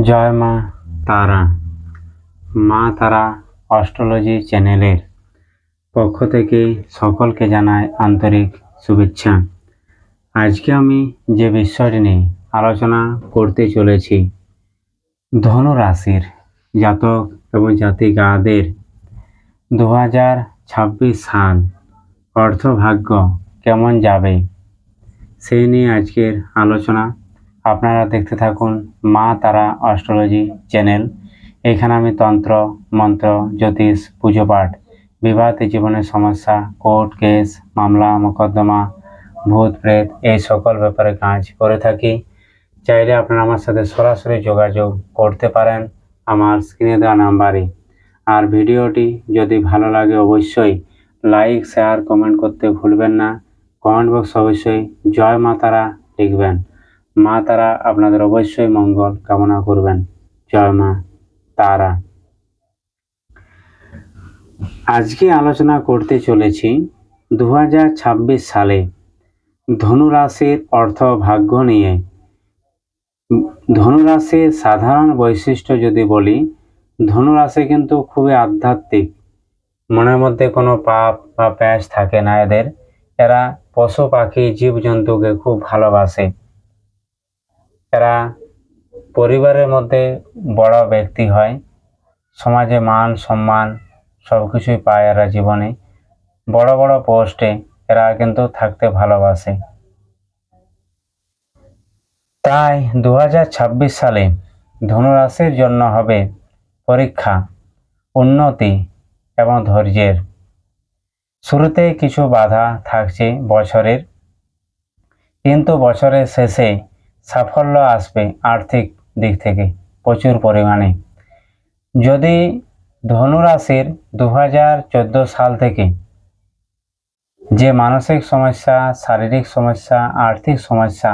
জয় মা তারা। মা তারা অস্ট্রোলজি চ্যানেলের পক্ষ থেকে সকলকে জানাই আন্তরিক শুভেচ্ছা। আজকে আমি যে বিষয়টি নিয়ে আলোচনা করতে চলেছি ধনু রাশির জাতক এবং জাতিকাদের দু হাজার ছাব্বিশ সাল অর্থভাগ্য কেমন যাবে সেই নিয়ে আজকের আলোচনা আপনারা দেখতে থাকুন মা তারা অস্ট্রোলজি চ্যানেল। এখানে আমি তন্ত্র, মন্ত্র, জ্যোতিষ, পুজো পাঠ, বিবাহিত জীবনের সমস্যা, কোর্ট কেস, মামলা, মোকদ্দমা, ভূত প্রেত এই সকল ব্যাপারে কাজ করে থাকি। চাইলে আপনারা আমার সাথে সরাসরি যোগাযোগ করতে পারেন আমার স্ক্রিনে দেওয়া নাম্বারে। আর ভিডিওটি যদি ভালো লাগে অবশ্যই লাইক, শেয়ার, কমেন্ট করতে ভুলবেন না। কমেন্ট বক্স অবশ্যই জয় মা তারা লিখবেন। মা তারা আপনাদের অবশ্যই মঙ্গল কামনা করবেন। জয় মা তারা। আজকে আলোচনা করতে চলেছি দু হাজার ছাব্বিশ সালে ধনুরাশির অর্থ ভাগ্য নিয়ে। ধনুরাশির সাধারণ বৈশিষ্ট্য যদি বলি, ধনুরাশি কিন্তু খুবই আধ্যাত্মিক। মনের মধ্যে কোনো পাপ বা প্যাঁচ থাকে না এদের। এরা পশু পাখি, জীবজন্তুকে খুব ভালোবাসে। এরা পরিবারের মধ্যে বড় ব্যক্তি হয়। সমাজে মান, সম্মান সব কিছুই পায় এরা জীবনে। বড় বড় পোস্টে এরা কিন্তু থাকতে ভালোবাসে। তাই দু হাজার ছাব্বিশ সালে ধনুরাশির জন্য হবে পরীক্ষা, উন্নতি এবং ধৈর্যের। শুরুতে কিছু বাধা থাকছে বছরের, কিন্তু বছরের শেষে সাফল্য আসবে আর্থিক দিক থেকে প্রচুর পরিমাণে। যদি ধনুরাশির দু হাজার চোদ্দ সাল থেকে যে মানসিক সমস্যা, শারীরিক সমস্যা, আর্থিক সমস্যা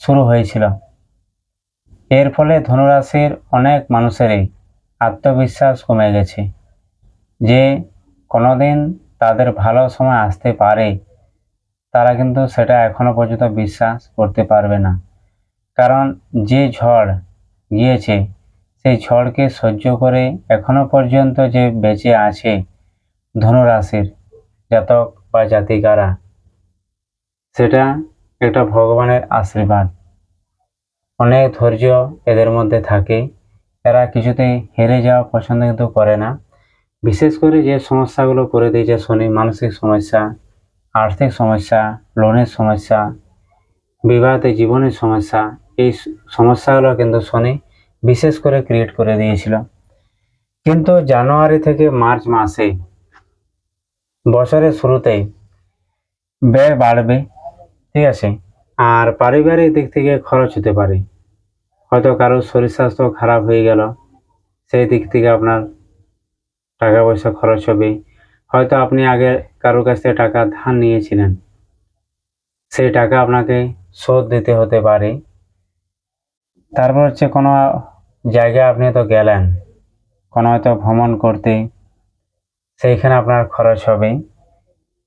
শুরু হয়েছিল, এর ফলে ধনুরাশির অনেক মানুষেরই আত্মবিশ্বাস কমে গেছে যে কোনোদিন তাদের ভালো সময় আসতে পারে, তারা কিন্তু সেটা এখনও পর্যন্ত বিশ্বাস করতে পারবে না। কারণ যে ঝড় গিয়েছে, সেই ঝড়কে সহ্য করে এখনও পর্যন্ত যে বেঁচে আছে ধনুরাশির জাতক বা জাতিকারা, সেটা একটা ভগবানের আশীর্বাদ। অনেক ধৈর্য এদের মধ্যে থাকে। এরা কিছুতেই হেরে যাওয়া পছন্দ কিন্তু করে না। বিশেষ করে যে সমস্যাগুলো করে দিয়েছে শনি, মানসিক সমস্যা, আর্থিক সমস্যা, লোনের সমস্যা, বিবাহিত জীবনের সমস্যা এই সমস্যাগুলো কিন্তু শনি বিশেষ করে ক্রিয়েট করে দিয়েছিল। কিন্তু জানুয়ারি থেকে মার্চ মাসে বছরের শুরুতেই ব্যয় বাড়বে, ঠিক আছে? আর পারিবারিক দিক থেকে খরচ হতে পারে। হয়তো কারোর শরীর স্বাস্থ্য খারাপ হয়ে গেল, সেই দিক থেকে আপনার টাকা পয়সা খরচ হবে। হয়তো আপনি আগে কারোর কাছ থেকে টাকা ধার নিয়েছিলেন, সেই টাকা আপনাকে শোধ দিতে হতে পারে। তারপর হচ্ছে কোনো জায়গায় আপনি তো গেলেন, কোনো হয়তো ভ্রমণ করতে, সেইখানে আপনার খরচ হবে।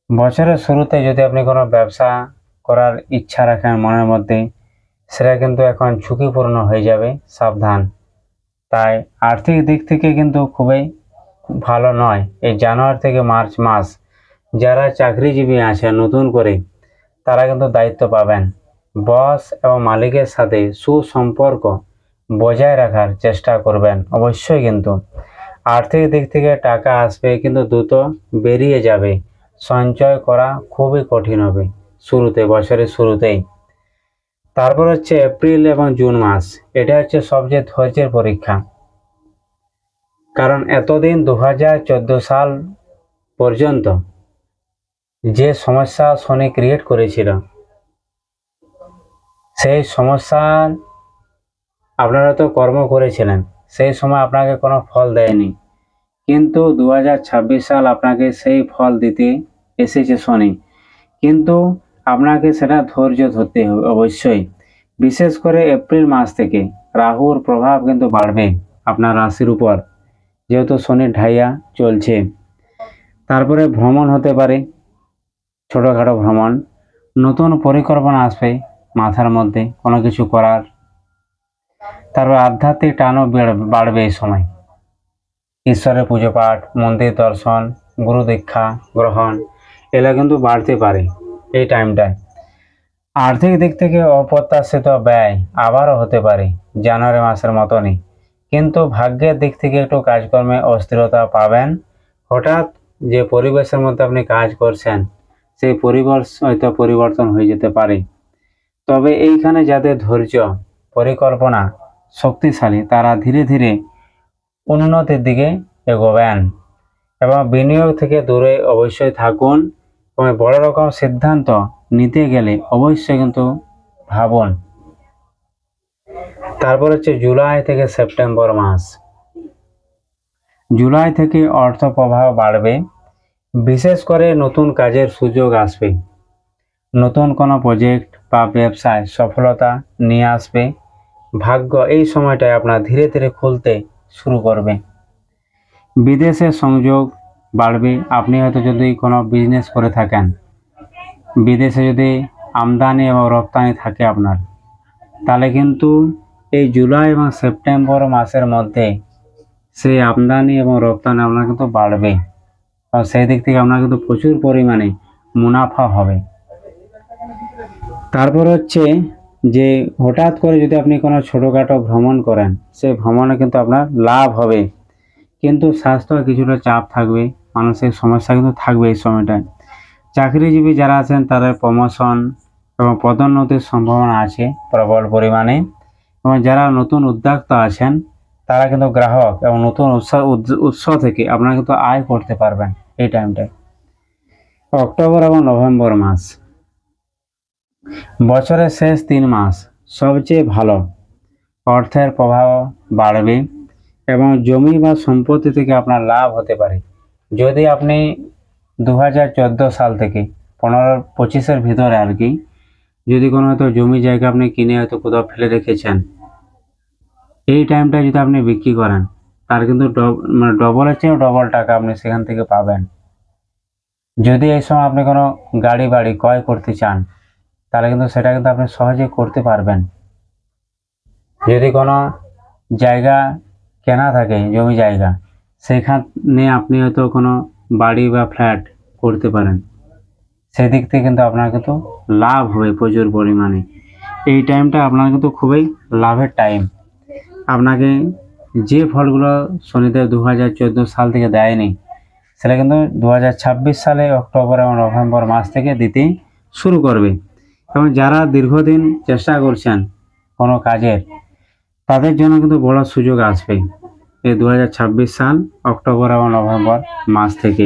বছরের শুরুতে যদি আপনি কোনো ব্যবসা করার ইচ্ছা রাখেন মনের মধ্যে, সেটা কিন্তু এখন ঝুঁকিপূর্ণ হয়ে যাবে, সাবধান। তাই আর্থিক দিক থেকে কিন্তু খুবই ভালো নয়। এই জানুয়ারি থেকে মার্চ মাস যারা চাকরিজীবী আছে নতুন করে, তারা কিন্তু দায়িত্ব পাবেন। বস এবং মালিকের সাথে সুসম্পর্ক বজায় রাখার চেষ্টা করবেন, অবশ্যই কিন্তু। আর্থিক দিক থেকে টাকা আসবে কিন্তু দ্রুত বেরিয়ে যাবে। সঞ্চয় করা খুবই কঠিন হবে, শুরুতে, বছরের শুরুতেই। তারপর হচ্ছে এপ্রিল এবং জুন মাস, এটা হচ্ছে সবচেয়ে ধৈর্যের পরীক্ষা। কারণ এতদিন দু হাজার চোদ্দ সাল পর্যন্ত যে সমস্যা শনি ক্রিয়েট করেছিল সেই সমস্যার আপনারা তো কর্ম করেছিলেন, সেই সময় আপনাকে কোনো ফল দেয়নি। কিন্তু দু হাজার ছাব্বিশ সাল আপনাকে সেই ফল দিতে এসেছে শনি। কিন্তু আপনাকে সেটা ধৈর্য ধরতে হবে অবশ্যই। বিশেষ করে এপ্রিল মাস থেকে রাহুর প্রভাব কিন্তু বাড়বে আপনার রাশির উপর, যেহেতু শনির ঢাইয়া চলছে। তারপরে ভ্রমণ হতে পারে, ছোটোখাটো ভ্রমণ, নতুন পরিকল্পনা আসবে মাথার মধ্যে কোনো কিছু করার। তারপর আধ্যাত্মিক টানও বেড়- বাড়বে এই সময়। ঈশ্বরের পুজো পাঠ, মন্দির দর্শন, গুরু দীক্ষা, গ্রহণ, এগুলো কিন্তু বাড়তে পারে এই টাইমটায় আর্থিক দিক থেকে অপ্রত্যাশিত ব্যয় আবারও হতে পারে জানুয়ারি মাসের মতনই। কিন্তু ভাগ্যের দিক থেকে একটু কাজকর্মে অস্থিরতা পাবেন। হঠাৎ যে পরিবেশের মধ্যে আপনি কাজ করছেন, সেই পরিবেশ হয়তো পরিবর্তন হয়ে যেতে পারে। তবে এইখানে যাদের ধৈর্য, পরিকল্পনা শক্তিশালী, তারা ধীরে ধীরে উন্নতির দিকে এগোবেন এবং বিনিয়োগ থেকে দূরে অবশ্যই থাকুন এবং বড় রকম সিদ্ধান্ত নিতে গেলে অবশ্যই কিন্তু ভাবুন। তারপর হচ্ছে জুলাই থেকে সেপ্টেম্বর মাস। জুলাই থেকে অর্থ প্রবাহ বাড়বে, বিশেষ করে নতুন কাজের সুযোগ আসবে। নতুন কোনো প্রজেক্ট বা ব্যবসায় সফলতা নিয়ে আসবে। ভাগ্য এই সময়টায় আপনার ধীরে ধীরে খুলতে শুরু করবে। বিদেশে সংযোগ বাড়বে। আপনি হয়তো যদি কোনো বিজনেস করে থাকেন, বিদেশে যদি আমদানি এবং রপ্তানি থাকে আপনার, তাহলে কিন্তু এই জুলাই এবং সেপ্টেম্বর মাসের মধ্যে সেই আমদানি এবং রপ্তানি আপনার কিন্তু বাড়বে। আর সেই দিক থেকে আপনার কিন্তু প্রচুর পরিমাণে মুনাফা হবে। তারপর হচ্ছে যে হঠাৎ করে যদি আপনি কোনো ছোটোখাটো ভ্রমণ করেন, সে ভ্রমণে কিন্তু আপনার লাভ হবে। কিন্তু স্বাস্থ্য কিছুটা চাপ থাকবে, মানসিক সমস্যা কিন্তু থাকবে এই সময়টায়। চাকরিজীবী যারা আছেন, তাদের প্রমোশন এবং পদোন্নতির সম্ভাবনা আছে প্রবল পরিমাণে। এবং যারা নতুন উদ্যোক্তা আছেন, তারা কিন্তু গ্রাহক এবং নতুন উৎস, উৎস- উৎস থেকে আপনারা কিন্তু আয় করতে পারবেন এই টাইমটায় অক্টোবর এবং নভেম্বর মাস। বছরের শেষ তিন মাস সবচেয়ে ভালো। অর্থের প্রভাব বাড়বে এবং জমি বা সম্পত্তি থেকে আপনার লাভ হতে পারে। যদি আপনি দু হাজার চোদ্দ সাল থেকে পনেরো পঁচিশের ভিতরে আর কি, যদি কোনো হয়তো জমি জায়গা আপনি কিনে হয়তো কোথাও ফেলে রেখেছেন, এই টাইমটা যদি আপনি বিক্রি করেন, তার কিন্তু মানে ডবলের চেয়েও ডবল টাকা আপনি সেখান থেকে পাবেন। যদি এই সময় আপনি কোনো গাড়ি বাড়ি ক্রয় করতে চান তাহলে কিন্তু সেটা কিন্তু আপনি সহজে করতে পারবেন। যদি কোনো জায়গা কেনা থাকে, জমি জায়গা, সেখানে আপনি হয়তো কোনো বাড়ি বা ফ্ল্যাট করতে পারেন। সেদিক থেকে কিন্তু আপনার কিন্তু লাভ হবে প্রচুর পরিমাণে। এই টাইমটা আপনার কিন্তু খুবই লাভের টাইম। আপনাকে যে ফলগুলো শনিদেব দু হাজার চোদ্দ সাল থেকে দেয়নি, সেটা কিন্তু দু হাজার ছাব্বিশ সালে অক্টোবর এবং নভেম্বর মাস থেকে দিতে শুরু করবে। এবং যারা দীর্ঘদিন চেষ্টা করছেন কোনো কাজের, তাদের জন্য কিন্তু বড় সুযোগ আসবে এই দু হাজার ছাব্বিশ সাল, অক্টোবর এবং নভেম্বর মাস থেকে।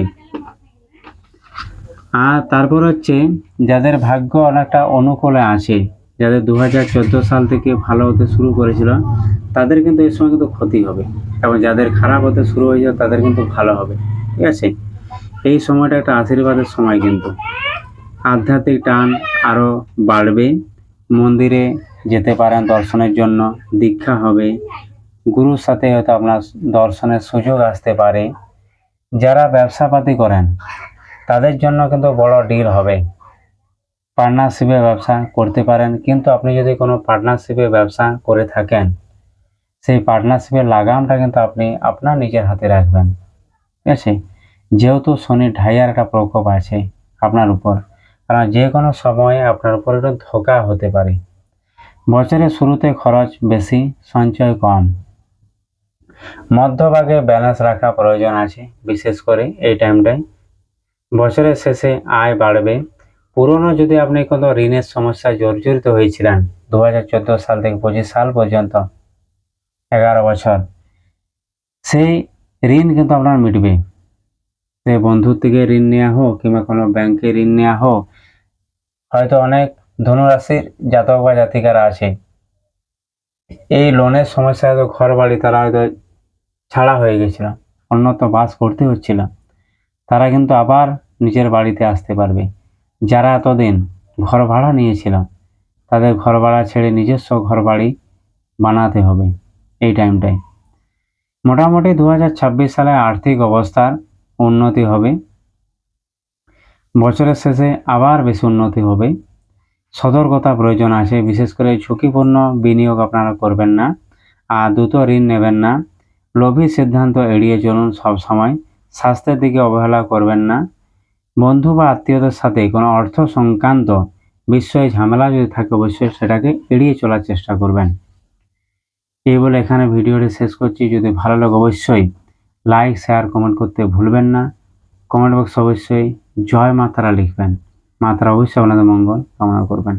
আর তারপর হচ্ছে যাদের ভাগ্য অনেকটা অনুকূলে আছে, যাদের দু হাজার চোদ্দ সাল থেকে ভালো হতে শুরু করেছিল, তাদের কিন্তু এই সময় কিন্তু ক্ষতি হবে। এবং যাদের খারাপ হতে শুরু হয়ে যায় তাদের কিন্তু ভালো হবে। ঠিক আছে? এই সময়টা একটা আশীর্বাদের সময় কিন্তু। আধ্যাত্মিক টান আরও বাড়বে। মন্দিরে যেতে পারেন দর্শনের জন্য, দীক্ষা হবে। গুরুর সাথে হয়তো আপনার দর্শনের সুযোগ আসতে পারে। যারা ব্যবসাপাতি করেন, তাদের জন্য কিন্তু বড় ডিল হবে। পার্টনারশিপে ব্যবসা করতে পারেন, কিন্তু আপনি যদি কোনো পার্টনারশিপে ব্যবসা করে থাকেন, সেই পার্টনারশিপের লাগামটা কিন্তু আপনি আপনার নিজের হাতে রাখবেন। ঠিক আছে? যেহেতু শনির ঢাইয়ার একটা প্রকোপ আছে আপনার উপর কারণ যে কোনো সময়ে আপনার উপর একটু ধোকা হতে পারে। বছরের শুরুতে খরচ বেশি, সঞ্চয় কম। মধ্যভাগে ব্যালেন্স রাখা প্রয়োজন আছে, বিশেষ করে এই টাইমটায় বছরের শেষে আয় বাড়বে। পুরনো যদি আপনি কোনো ঋণের সমস্যায় জর্জরিত হয়েছিলেন দু হাজার চোদ্দ সাল থেকে পঁচিশ সাল পর্যন্ত, এগারো বছর, সেই ঋণ কিন্তু আপনার মিটবে। সে বন্ধুর থেকে ঋণ নেওয়া হোক কিংবা কোনো ব্যাংকে ঋণ নেওয়া হোক হয়তো অনেক ধনুরাশির জাতক বা জাতিকারা আছে। এই লোনের সমস্যা হয়তো ঘর বাড়ি তারা হয়তো ছাড়া হয়ে গেছিল, অন্যত্র বাস করতে হচ্ছিল। তারা কিন্তু আবার নিজের বাড়িতে আসতে পারবে। যারা এতদিন ঘর ভাড়া নিয়েছিল, তাদের ঘর ভাড়া ছেড়ে নিজস্ব ঘর বাড়ি বানাতে হবে এই টাইমটায় মোটামুটি দু হাজার ছাব্বিশ সালে আর্থিক অবস্থার উন্নতি হবে। বছরের শেষে আবার বেশি উন্নতি হবে। সতর্কতা প্রয়োজন আছে, বিশেষ করে ঝুঁকিপূর্ণ বিনিয়োগ আপনারা করবেন না আর দ্রুত ঋণ নেবেন না। লোভী সিদ্ধান্ত এড়িয়ে চলুন সব সময়, স্বাস্থ্যের দিকে অবহেলা করবেন না। বন্ধু বা আত্মীয়দের সাথে কোনো অর্থ সংক্রান্ত বিষয়ে ঝামেলা যদি থাকে, অবশ্যই সেটাকে এড়িয়ে চলার চেষ্টা করবেন। এই বলে এখানে ভিডিওটি শেষ করছি। যদি ভালো লাগে অবশ্যই লাইক শেয়ার কমেন্ট করতে ভুলবেন না। কমেন্ট বক্স অবশ্যই জয় মাতারা লিখবেন। মাতারা অবশ্যই আপনাদের মঙ্গল কামনা করবেন।